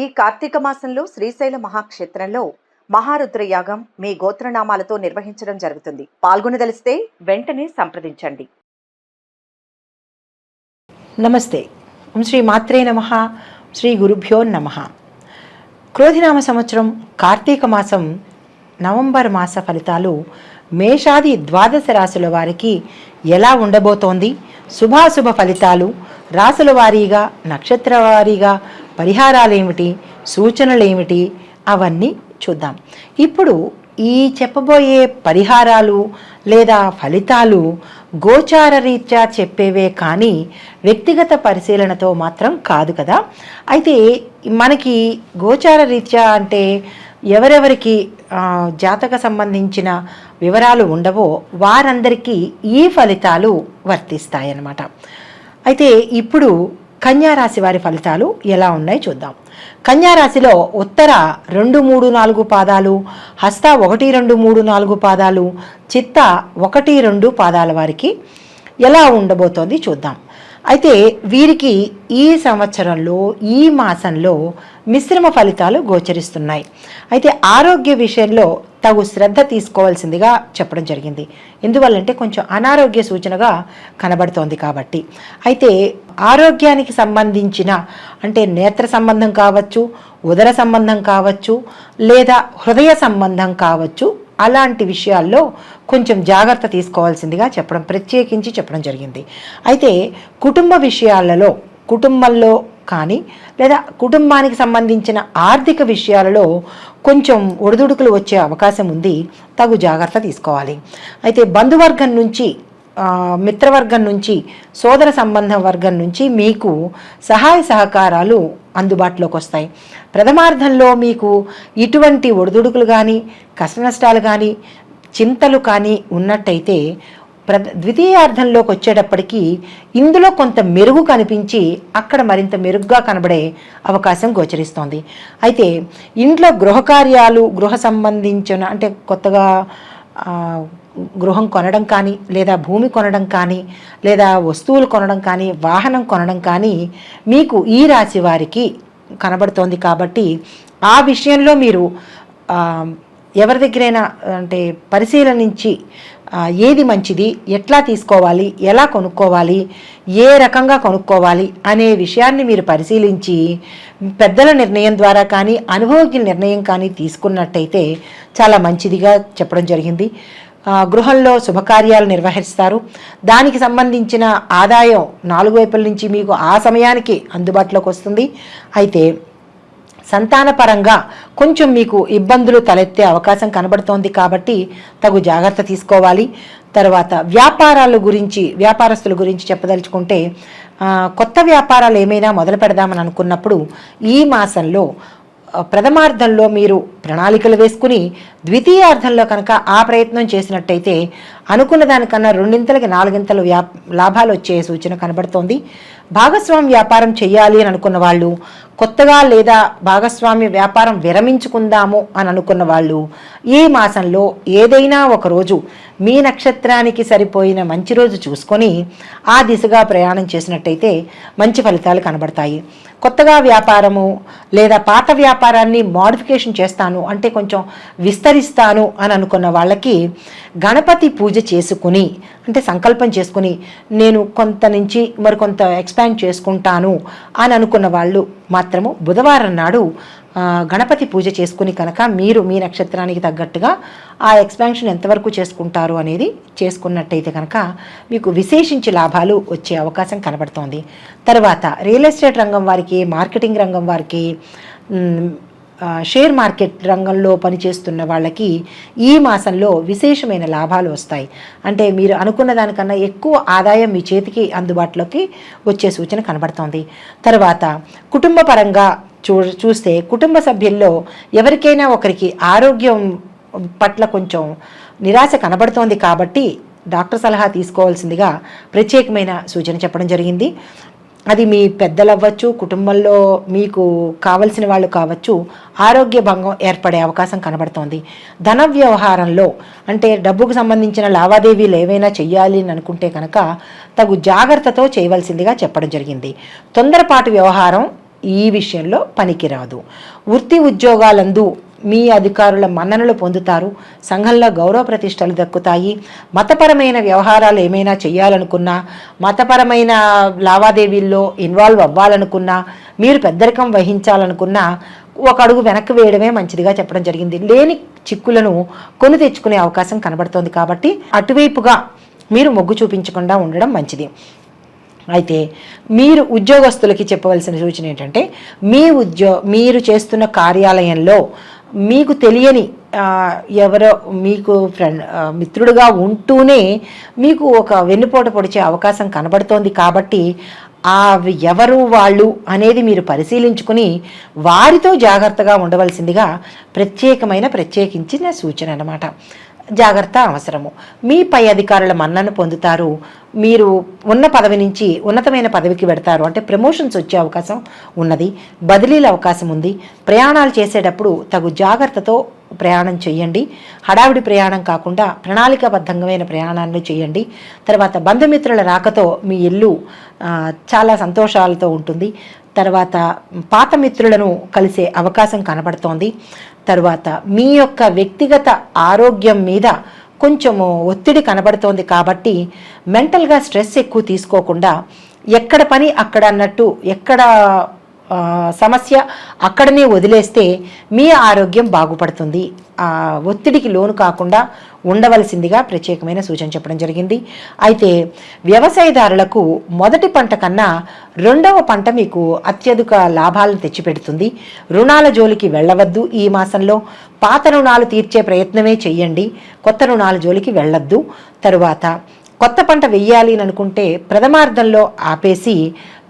ఈ కార్తీక మాసంలో శ్రీశైల మహాక్షేత్రంలో మహారుద్ర యాగం మీ గోత్రనామాలతో నిర్వహించడం జరుగుతుంది. పాల్గొనదలిస్తే వెంటనే సంప్రదించండి. నమస్తే. శ్రీ మాత్రే నమ. శ్రీ గురుభ్యో నమ. క్రోధినామ సంవత్సరం కార్తీక మాసం నవంబర్ మాస ఫలితాలు మేషాది ద్వాదశ రాశుల వారికి ఎలా ఉండబోతోంది? శుభాశుభ ఫలితాలు రాసుల వారీగా నక్షత్ర వారీగా పరిహారాలేమిటి? సూచనలేమిటి? అవన్నీ చూద్దాం. ఇప్పుడు ఈ చెప్పబోయే పరిహారాలు లేదా ఫలితాలు గోచార రీత్యా చెప్పేవే కానీ వ్యక్తిగత పరిశీలనతో మాత్రం కాదు కదా. అయితే మనకి గోచార రీత్యా అంటే ఎవరెవరికి జాతక సంబంధించిన వివరాలు ఉండవో వారందరికీ ఈ ఫలితాలు వర్తిస్తాయన్నమాట. అయితే ఇప్పుడు కన్యారాశి వారి ఫలితాలు ఎలా ఉన్నాయి చూద్దాం. కన్యారాశిలో ఉత్తర రెండు మూడు నాలుగు పాదాలు హస్త ఒకటి రెండు మూడు నాలుగు పాదాలు చిత్త ఒకటి రెండు పాదాల వారికి ఎలా ఉండబోతోంది చూద్దాం. అయితే వీరికి ఈ సంవత్సరంలో ఈ మాసంలో మిశ్రమ ఫలితాలు గోచరిస్తున్నాయి. అయితే ఆరోగ్య విషయంలో తగు శ్రద్ధ తీసుకోవాల్సిందిగా చెప్పడం జరిగింది. ఎందువల్లంటే కొంచెం అనారోగ్య సూచనగా కనబడుతోంది కాబట్టి. అయితే ఆరోగ్యానికి సంబంధించిన అంటే నేత్ర సంబంధం కావచ్చు ఉదర సంబంధం కావచ్చు లేదా హృదయ సంబంధం కావచ్చు అలాంటి విషయాల్లో కొంచెం జాగ్రత్త తీసుకోవాల్సిందిగా చెప్పడం ప్రత్యేకించి చెప్పడం జరిగింది. అయితే కుటుంబ విషయాలలో కుటుంబంలో కానీ లేదా కుటుంబానికి సంబంధించిన ఆర్థిక విషయాలలో కొంచెం ఒడిదుడుకులు వచ్చే అవకాశం ఉంది. తగు జాగ్రత్త తీసుకోవాలి. అయితే బంధువర్గం నుంచి మిత్రవర్గం నుంచి సోదర సంబంధం వర్గం నుంచి మీకు సహాయ సహకారాలు అందుబాటులోకి వస్తాయి. ప్రథమార్థంలో మీకు ఇటువంటి ఒడిదుడుకులు కానీ కష్టనష్టాలు కానీ చింతలు కానీ ఉన్నట్టయితే ప్ర ద్వితీయార్థంలోకి వచ్చేటప్పటికీ ఇందులో కొంత మెరుగు కనిపించి అక్కడ మరింత మెరుగ్గా కనబడే అవకాశం గోచరిస్తోంది. అయితే ఇంట్లో గృహకార్యాలు గృహ సంబంధించిన అంటే కొత్తగా గృహం కొనడం కానీ లేదా భూమి కొనడం కానీ లేదా వస్తువులు కొనడం కానీ వాహనం కొనడం కానీ మీకు ఈ రాశి వారికి కనబడుతోంది కాబట్టి ఆ విషయంలో మీరు ఎవరి దగ్గరైనా అంటే పరిశీలనించి ఏది మంచిది ఎట్లా తీసుకోవాలి ఎలా కొనుక్కోవాలి ఏ రకంగా కొనుక్కోవాలి అనే విషయాన్ని మీరు పరిశీలించి పెద్దల నిర్ణయం ద్వారా కానీ అనుభవజ్ఞ నిర్ణయం కానీ తీసుకున్నట్టయితే చాలా మంచిదిగా చెప్పడం జరిగింది. గృహంలో శుభకార్యాలు నిర్వహిస్తారు. దానికి సంబంధించిన ఆదాయం నాలుగు వైపుల నుంచి మీకు ఆ సమయానికి అందుబాటులోకి వస్తుంది. అయితే సంతానపరంగా కొంచెం మీకు ఇబ్బందులు తలెత్తే అవకాశం కనబడుతోంది కాబట్టి తగు జాగ్రత్త తీసుకోవాలి. తర్వాత వ్యాపారాల గురించి వ్యాపారస్తుల గురించి చెప్పదలుచుకుంటే కొత్త వ్యాపారాలు ఏమైనా మొదలు పెడదామని అనుకున్నప్పుడు ఈ మాసంలో ప్రథమార్థంలో మీరు ప్రణాళికలు వేసుకుని ద్వితీయార్థంలో కనుక ఆ ప్రయత్నం చేసినట్టయితే అనుకున్న దానికన్నా రెండింతలకి నాలుగింతలు వ్యా లాభాలు వచ్చే సూచన కనబడుతోంది. భాగస్వామి వ్యాపారం చేయాలి అని అనుకున్న వాళ్ళు కొత్తగా లేదా భాగస్వామి వ్యాపారం విరమించుకుందాము అని అనుకున్న వాళ్ళు ఈ మాసంలో ఏదైనా ఒక రోజు మీ నక్షత్రానికి సరిపోయిన మంచి రోజు చూసుకొని ఆ దిశగా ప్రయాణం చేసినట్టయితే మంచి ఫలితాలు కనబడతాయి. కొత్తగా వ్యాపారము లేదా పాత వ్యాపారాన్ని మోడిఫికేషన్ చేస్తాను అంటే కొంచెం విస్తరిస్తాను అని అనుకున్న వాళ్ళకి గణపతి పూజ పూజ చేసుకుని అంటే సంకల్పం చేసుకుని నేను కొంత నుంచి మరికొంత ఎక్స్పాండ్ చేసుకుంటాను అని అనుకున్న వాళ్ళు మాత్రము బుధవారం నాడు గణపతి పూజ చేసుకుని కనుక మీరు మీ నక్షత్రానికి తగ్గట్టుగా ఆ ఎక్స్పాన్షన్ ఎంతవరకు చేసుకుంటారు అనేది చేసుకున్నట్టయితే కనుక మీకు విశేషించి లాభాలు వచ్చే అవకాశం కనబడుతోంది. తర్వాత రియల్ ఎస్టేట్ రంగం వారికి మార్కెటింగ్ రంగం వారికి షేర్ మార్కెట్ రంగంలో పనిచేస్తున్న వాళ్ళకి ఈ మాసంలో విశేషమైన లాభాలు వస్తాయి. అంటే మీరు అనుకున్న దానికన్నా ఎక్కువ ఆదాయం మీ చేతికి అందుబాటులోకి వచ్చే సూచన కనబడుతోంది. తర్వాత కుటుంబ పరంగా చూ చూస్తే కుటుంబ సభ్యుల్లో ఎవరికైనా ఒకరికి ఆరోగ్యం పట్ల కొంచెం నిరాశ కనబడుతోంది కాబట్టి డాక్టర్ సలహా తీసుకోవాల్సిందిగా ప్రత్యేకమైన సూచన చెప్పడం జరిగింది. అది మీ పెద్దలు అవ్వచ్చు కుటుంబంలో మీకు కావలసిన వాళ్ళు కావచ్చు ఆరోగ్య భంగం ఏర్పడే అవకాశం కనబడుతోంది. ధన వ్యవహారంలో అంటే డబ్బుకు సంబంధించిన లావాదేవీలు ఏవైనా చెయ్యాలి అని అనుకుంటే కనుక తగు జాగ్రత్తతో చేయవలసిందిగా చెప్పడం జరిగింది. తొందరపాటు వ్యవహారం ఈ విషయంలో పనికిరాదు. వృత్తి ఉద్యోగాలందు మీ అధికారుల మన్ననలు పొందుతారు. సంఘంలో గౌరవ ప్రతిష్టలు దక్కుతాయి. మతపరమైన వ్యవహారాలు ఏమైనా చేయాలనుకున్నా మతపరమైన లావాదేవీల్లో ఇన్వాల్వ్ అవ్వాలనుకున్నా మీరు పెద్దరికం వహించాలనుకున్నా ఒక అడుగు వెనక్కి వేయడమే మంచిదిగా చెప్పడం జరిగింది. లేని చిక్కులను కొని తెచ్చుకునే అవకాశం కనబడుతోంది కాబట్టి అటువైపుగా మీరు మొగ్గు చూపించకుండా ఉండడం మంచిది. అయితే మీరు ఉద్యోగస్తులకి చెప్పవలసిన సూచన ఏంటంటే మీ ఉద్యో మీరు చేస్తున్న కార్యాలయంలో మీకు తెలియని ఎవరో మీకు ఫ్రెండ్ మిత్రుడుగా ఉంటూనే మీకు ఒక వెన్నుపోట పొడిచే అవకాశం కనబడుతోంది కాబట్టి ఆ ఎవరు వాళ్ళు అనేది మీరు పరిశీలించుకుని వారితో జాగ్రత్తగా ఉండవలసిందిగా ప్రత్యేకమైన ప్రత్యేకించిన సూచన అన్నమాట. జాగ్రత్త అవసరము. మీ పై అధికారుల మన్నను పొందుతారు. మీరు ఉన్న పదవి నుంచి ఉన్నతమైన పదవికి పెడతారు. అంటే ప్రమోషన్స్ వచ్చే అవకాశం ఉన్నది. బదిలీల అవకాశం ఉంది. ప్రయాణాలు చేసేటప్పుడు తగు జాగ్రత్తతో ప్రయాణం చేయండి హడావిడి ప్రయాణం కాకుండా ప్రణాళికాబద్ధమైన ప్రయాణాన్ని చేయండి తర్వాత బంధుమిత్రుల రాకతో మీ ఇల్లు చాలా సంతోషాలతో ఉంటుంది. తర్వాత పాత మిత్రులను కలిసే అవకాశం కనబడుతోంది. తర్వాత మీ యొక్క వ్యక్తిగత ఆరోగ్యం మీద కొంచెము ఒత్తిడి కనబడుతోంది కాబట్టి మెంటల్గా స్ట్రెస్ ఎక్కువ తీసుకోకుండా ఎక్కడ పని అక్కడ అన్నట్టు ఎక్కడ సమస్య అక్కడనే వదిలేస్తే మీ ఆరోగ్యం బాగుపడుతుంది. ఒత్తిడికి లోను కాకుండా ఉండవలసిందిగా ప్రత్యేకమైన సూచన చెప్పడం జరిగింది. అయితే వ్యవసాయదారులకు మొదటి పంట కన్నా రెండవ పంట మీకు అత్యధిక లాభాలను తెచ్చిపెడుతుంది. రుణాల జోలికి వెళ్ళవద్దు ఈ మాసంలో. పాత రుణాలు తీర్చే ప్రయత్నమే చేయండి కొత్త రుణాల జోలికి వెళ్ళొద్దు. తరువాత కొత్త పంట వెయ్యాలి అని అనుకుంటే ప్రథమార్థంలో ఆపేసి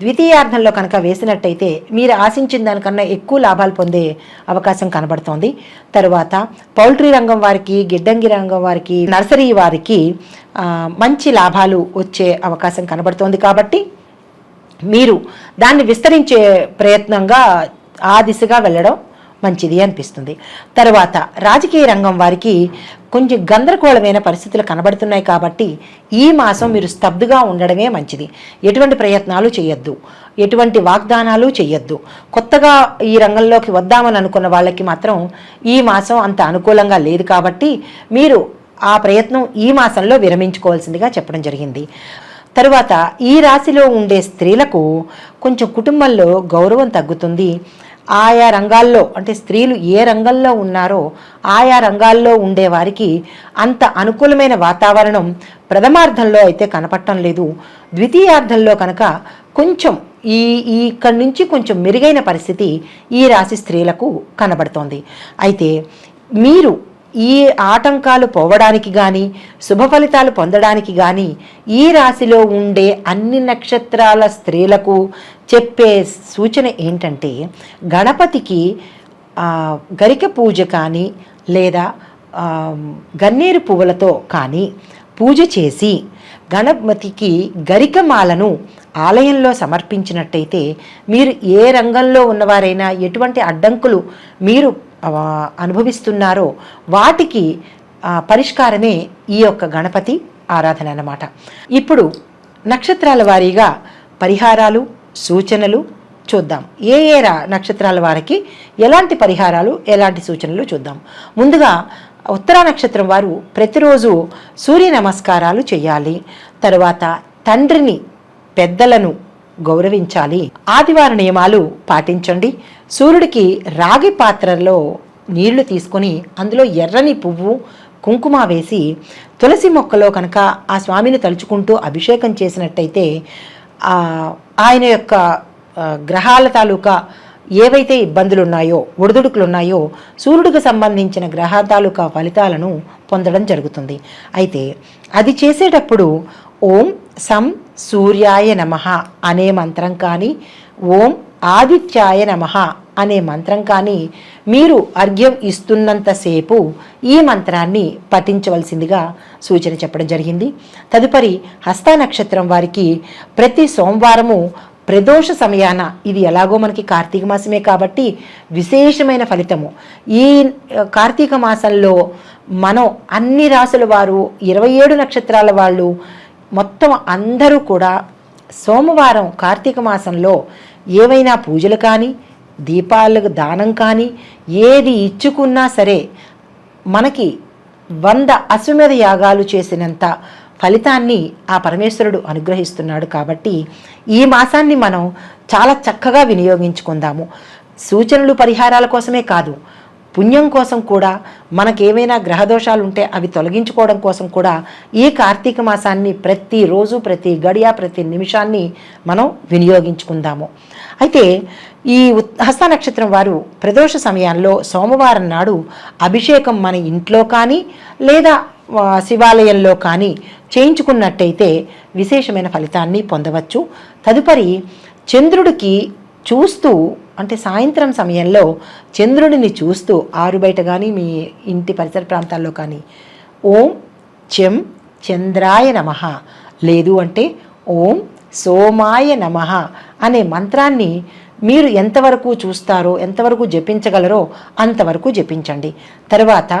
ద్వితీయార్థంలో కనుక వేసినట్టయితే మీరు ఆశించిన దానికన్నా ఎక్కువ లాభాలు పొందే అవకాశం కనబడుతోంది. తరువాత పౌల్ట్రీ రంగం వారికి గిడ్డంగి రంగం వారికి నర్సరీ వారికి మంచి లాభాలు వచ్చే అవకాశం కనబడుతోంది కాబట్టి మీరు దాన్ని విస్తరించే ప్రయత్నంగా ఆ దిశగా వెళ్ళడం మంచిది అనిపిస్తుంది. తర్వాత రాజకీయ రంగం వారికి కొంచెం గందరగోళమైన పరిస్థితులు కనబడుతున్నాయి కాబట్టి ఈ మాసం మీరు స్తబ్దుగా ఉండడమే మంచిది. ఎటువంటి ప్రయత్నాలు చేయొద్దు. ఎటువంటి వాగ్దానాలు చేయొద్దు. కొత్తగా ఈ రంగంలోకి వద్దామని అనుకున్న వాళ్ళకి మాత్రం ఈ మాసం అంత అనుకూలంగా లేదు కాబట్టి మీరు ఆ ప్రయత్నం ఈ మాసంలో విరమించుకోవాల్సిందిగా చెప్పడం జరిగింది. తరువాత ఈ రాశిలో ఉండే స్త్రీలకు కొంచెం కుటుంబంలో గౌరవం తగ్గుతుంది. ఆయా రంగాల్లో అంటే స్త్రీలు ఏ రంగంలో ఉన్నారో ఆయా రంగాల్లో ఉండే వారికి అంత అనుకూలమైన వాతావరణం ప్రథమార్థంలో అయితే కనపడటం లేదు. ద్వితీయార్థంలో కనుక కొంచెం ఈ ఈ ఇక్కడి నుంచి కొంచెం మెరుగైన పరిస్థితి ఈ రాశి స్త్రీలకు కనబడుతోంది. అయితే మీరు ఈ ఆటంకాలు పోవడానికి కానీ శుభ ఫలితాలు పొందడానికి కానీ ఈ రాశిలో ఉండే అన్ని నక్షత్రాల స్త్రీలకు చెప్పే సూచన ఏంటంటే గణపతికి గరిక పూజ కానీ లేదా గన్నేరు పువ్వులతో కానీ పూజ చేసి గణపతికి గరికమాలను ఆలయంలో సమర్పించినట్టయితే మీరు ఏ రంగంలో ఉన్నవారైనా ఎటువంటి అడ్డంకులు మీరు అనుభవిస్తున్నారో వాటికి పరిష్కారమే ఈ యొక్క గణపతి ఆరాధన అన్నమాట. ఇప్పుడు నక్షత్రాల వారీగా పరిహారాలు సూచనలు చూద్దాం. ఏ ఏ నక్షత్రాల వారికి ఎలాంటి పరిహారాలు ఎలాంటి సూచనలు చూద్దాం. ముందుగా ఉత్తర నక్షత్రం వారు ప్రతిరోజు సూర్య నమస్కారాలు చేయాలి. తరువాత తండ్రిని పెద్దలను గౌరవించాలి. ఆదివార నియమాలు పాటించండి. సూర్యుడికి రాగి పాత్రలో నీళ్ళు తీసుకొని అందులో ఎర్రని పువ్వు కుంకుమ వేసి తులసి మొక్కలో కనుక ఆ స్వామిని తలుచుకుంటూ అభిషేకం చేసినట్టయితే ఆయన యొక్క గ్రహాల తాలూకా ఏవైతే ఇబ్బందులు ఉన్నాయో ఒడిదుడుకులు ఉన్నాయో సూర్యుడికి సంబంధించిన గ్రహ తాలూకా ఫలితాలను పొందడం జరుగుతుంది. అయితే అది చేసేటప్పుడు ఓం సం సూర్యాయ నమ అనే మంత్రం కానీ ఓం ఆదిత్యాయ నమ అనే మంత్రం కానీ మీరు అర్ఘ్యం ఇస్తున్నంతసేపు ఈ మంత్రాన్ని పఠించవలసిందిగా సూచన చెప్పడం జరిగింది. తదుపరి హస్త నక్షత్రం వారికి ప్రతి సోమవారము ప్రదోష సమయాన ఇది ఎలాగో మనకి కార్తీక మాసమే కాబట్టి విశేషమైన ఫలితము. ఈ కార్తీక మాసంలో మనం అన్ని రాసుల వారు ఇరవై ఏడు నక్షత్రాల వాళ్ళు మొత్తం అందరూ కూడా సోమవారం కార్తీక మాసంలో ఏవైనా పూజలు కానీ దీపాలకు దానం కానీ ఏది ఇచ్చుకున్నా సరే మనకి వంద అశ్వమేధ యాగాలు చేసినంత ఫలితాన్ని ఆ పరమేశ్వరుడు అనుగ్రహిస్తున్నాడు కాబట్టి ఈ మాసాన్ని మనం చాలా చక్కగా వినియోగించుకుందాము. సూచనలు పరిహారాల కోసమే కాదు పుణ్యం కోసం కూడా మనకేమైనా గ్రహదోషాలు ఉంటే అవి తొలగించుకోవడం కోసం కూడా ఈ కార్తీక మాసాన్ని ప్రతిరోజు ప్రతి గడియ ప్రతి నిమిషాన్ని మనం వినియోగించుకుందాము. అయితే ఈ ఉత్- హస్త నక్షత్రం వారు ప్రదోష సమయాల్లో సోమవారం నాడు అభిషేకం మన ఇంట్లో కానీ లేదా శివాలయంలో కానీ చేయించుకున్నట్టయితే విశేషమైన ఫలితాన్ని పొందవచ్చు. తదుపరి చంద్రుడికి చూస్తూ అంటే సాయంత్రం సమయంలో చంద్రుడిని చూస్తూ ఆరు బయట కానీ మీ ఇంటి పరిసర ప్రాంతాల్లో కానీ ఓం చెం చంద్రాయ నమ లేదు అంటే ఓం సోమాయ నమ అనే మంత్రాన్ని మీరు ఎంతవరకు చూస్తారో ఎంతవరకు జపించగలరో అంతవరకు జపించండి. తర్వాత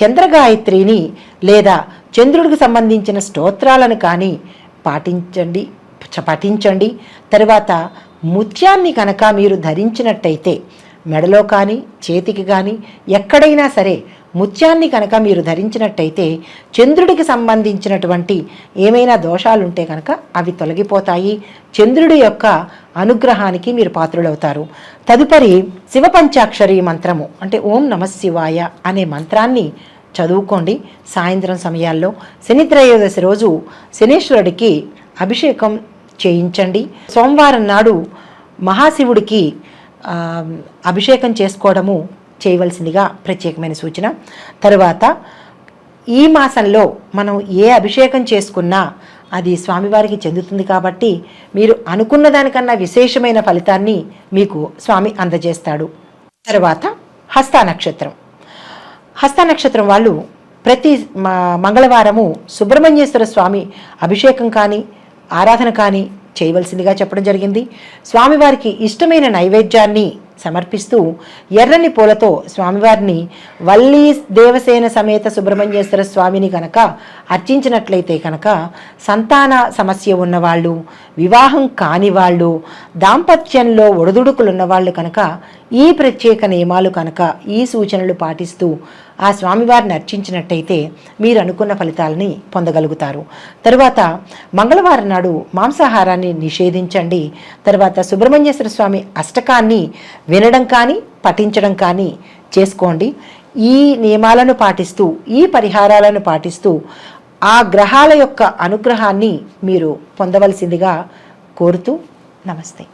చంద్రగాయత్రిని లేదా చంద్రుడికి సంబంధించిన స్తోత్రాలను కానీ పాటించండి పఠించండి. తర్వాత ముత్యాన్ని కనుక మీరు ధరించినట్టయితే మెడలో కానీ చేతికి కానీ ఎక్కడైనా సరే ముత్యాన్ని కనుక మీరు ధరించినట్టయితే చంద్రుడికి సంబంధించినటువంటి ఏమైనా దోషాలు ఉంటే కనుక అవి తొలగిపోతాయి. చంద్రుడి యొక్క అనుగ్రహానికి మీరు పాత్రులవుతారు. తదుపరి శివపంచాక్షరి మంత్రము అంటే ఓం నమ శివాయ అనే మంత్రాన్ని చదువుకోండి. సాయంత్రం సమయాల్లో శని త్రయోదశి రోజు శనీశ్వరుడికి అభిషేకం చేయించండి. సోమవారం నాడు మహాశివుడికి అభిషేకం చేసుకోవడము చేయవలసిందిగా ప్రత్యేకమైన సూచన. తరువాత ఈ మాసంలో మనం ఏ అభిషేకం చేసుకున్నా అది స్వామివారికి చెందుతుంది కాబట్టి మీరు అనుకున్న దానికన్నా విశేషమైన ఫలితాన్ని మీకు స్వామి అందజేస్తాడు. తర్వాత హస్త నక్షత్రం. హస్త నక్షత్రం వాళ్ళు ప్రతి మంగళవారము సుబ్రహ్మణ్యేశ్వర స్వామి అభిషేకం కానీ ఆరాధన కానీ చేయవలసిందిగా చెప్పడం జరిగింది. స్వామివారికి ఇష్టమైన నైవేద్యాన్ని సమర్పిస్తూ ఎర్రని పూలతో స్వామివారిని వల్లీ దేవసేన సమేత సుబ్రహ్మణ్యేశ్వర స్వామిని కనుక అర్చించినట్లయితే కనుక సంతాన సమస్య ఉన్నవాళ్ళు వివాహం కాని వాళ్ళు దాంపత్యంలో ఒడిదుడుకులున్న వాళ్ళు కనుక ఈ ప్రత్యేక నియమాలు కనుక ఈ సూచనలు పాటిస్తూ ఆ స్వామివారిని అర్చించినట్టయితే మీరు అనుకున్న ఫలితాలని పొందగలుగుతారు. తరువాత మంగళవారం నాడు మాంసాహారాన్ని నిషేధించండి. తర్వాత సుబ్రహ్మణ్యేశ్వర స్వామి అష్టకాన్ని వినడం కానీ పఠించడం కానీ చేసుకోండి. ఈ నియమాలను పాటిస్తూ ఈ పరిహారాలను పాటిస్తూ ఆ గ్రహాల యొక్క అనుగ్రహాన్ని మీరు పొందవలసిందిగా కోరుతూ నమస్తే.